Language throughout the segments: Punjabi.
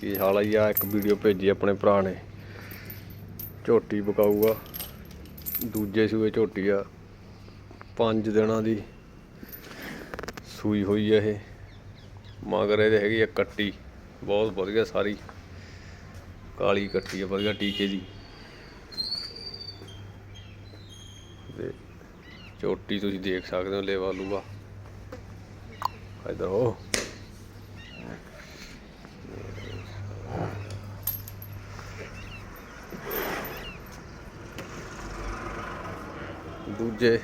ਕੀ ਹਾਲ ਆ? ਜੀ ਇੱਕ ਵੀਡੀਓ ਭੇਜੀ ਆਪਣੇ ਭਰਾ ਨੇ। ਝੋਟੀ ਬਕਾਊਗਾ ਦੂਜੇ ਸੂਏ ਝੋਟੀ ਆ। ਪੰਜ ਦਿਨਾਂ ਦੀ ਸੂਈ ਹੋਈ ਆ ਇਹ। ਮਗਰ ਇਹਦੇ ਹੈਗੀ ਆ ਕੱਟੀ। ਬਹੁਤ ਵਧੀਆ ਸਾਰੀ। ਕਾਲੀ ਕੱਟੀ ਆ, ਵਧੀਆ ਟੀਕੇ ਦੀ। ਤੇ ਝੋਟੀ ਤੁਸੀਂ ਦੇਖ ਸਕਦੇ ਹੋ, ਲੇਵਾ ਲੂਆ ਇਧਰ ਹੋ ਦੂਜੇ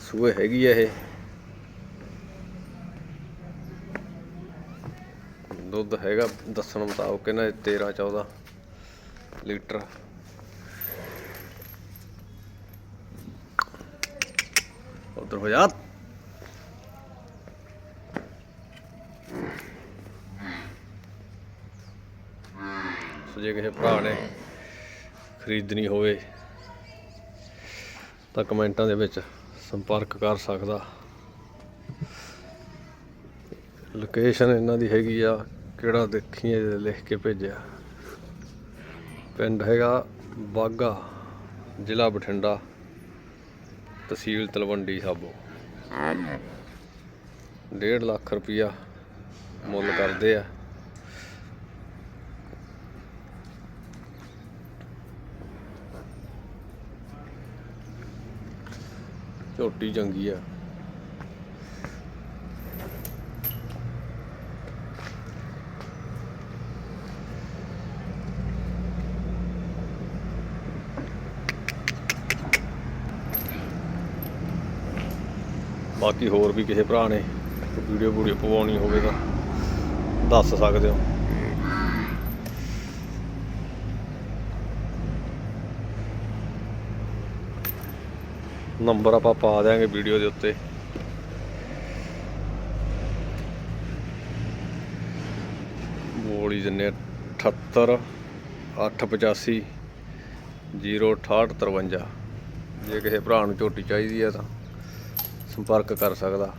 ਸੂਏ ਹੈਗੀ ਆ ਇਹ। ਦੁੱਧ ਹੈਗਾ ਦੱਸਣ ਮੁਤਾਬਕ ਇਹਨਾਂ ਦੇ 13 14 ਲੀਟਰ। ਉਧਰ ਹੋ ਜਾ। ਸੋ ਜੇ ਕਿਸੇ ਭਰਾ ਨੇ ਖਰੀਦਣੀ ਹੋਵੇ ਤਾਂ ਕਮੈਂਟਾਂ ਦੇ ਵਿੱਚ ਸੰਪਰਕ ਕਰ ਸਕਦਾ। ਲੋਕੇਸ਼ਨ ਇਹਨਾਂ ਦੀ ਹੈਗੀ ਆ ਕਿਹੜਾ ਦੇਖੀਏ ਲਿਖ ਕੇ ਭੇਜਿਆ। ਪਿੰਡ ਹੈਗਾ ਬਾਗਾ ਜ਼ਿਲ੍ਹਾ ਬਠਿੰਡਾ ਤਹਿਸੀਲ ਤਲਵੰਡੀ ਸਾਬੋ। 1.5 ਲੱਖ ਰੁਪਈਆ ਮੁੱਲ ਕਰਦੇ ਆ। ਝੋਟੀ ਚੰਗੀ ਆ। ਬਾਕੀ ਹੋਰ ਵੀ ਕਿਸੇ ਭਰਾ ਨੇ ਵੀਡੀਓ ਵੀਡੀਓ ਪਵਾਉਣੀ ਹੋਵੇ ਤਾਂ ਦੱਸ ਸਕਦੇ ਹੋ। ਨੰਬਰ ਆਪਾਂ ਪਾ ਦਿਆਂਗੇ ਵੀਡੀਓ ਦੇ ਉੱਤੇ। ਬੋਲੀ ਦਿੰਨੇ 78 885 06853 ਜੇ ਕਿਸੇ ਭਰਾ ਨੂੰ ਝੋਟੀ ਚਾਹੀਦੀ ਹੈ ਤਾਂ ਸੰਪਰਕ ਕਰ ਸਕਦਾ।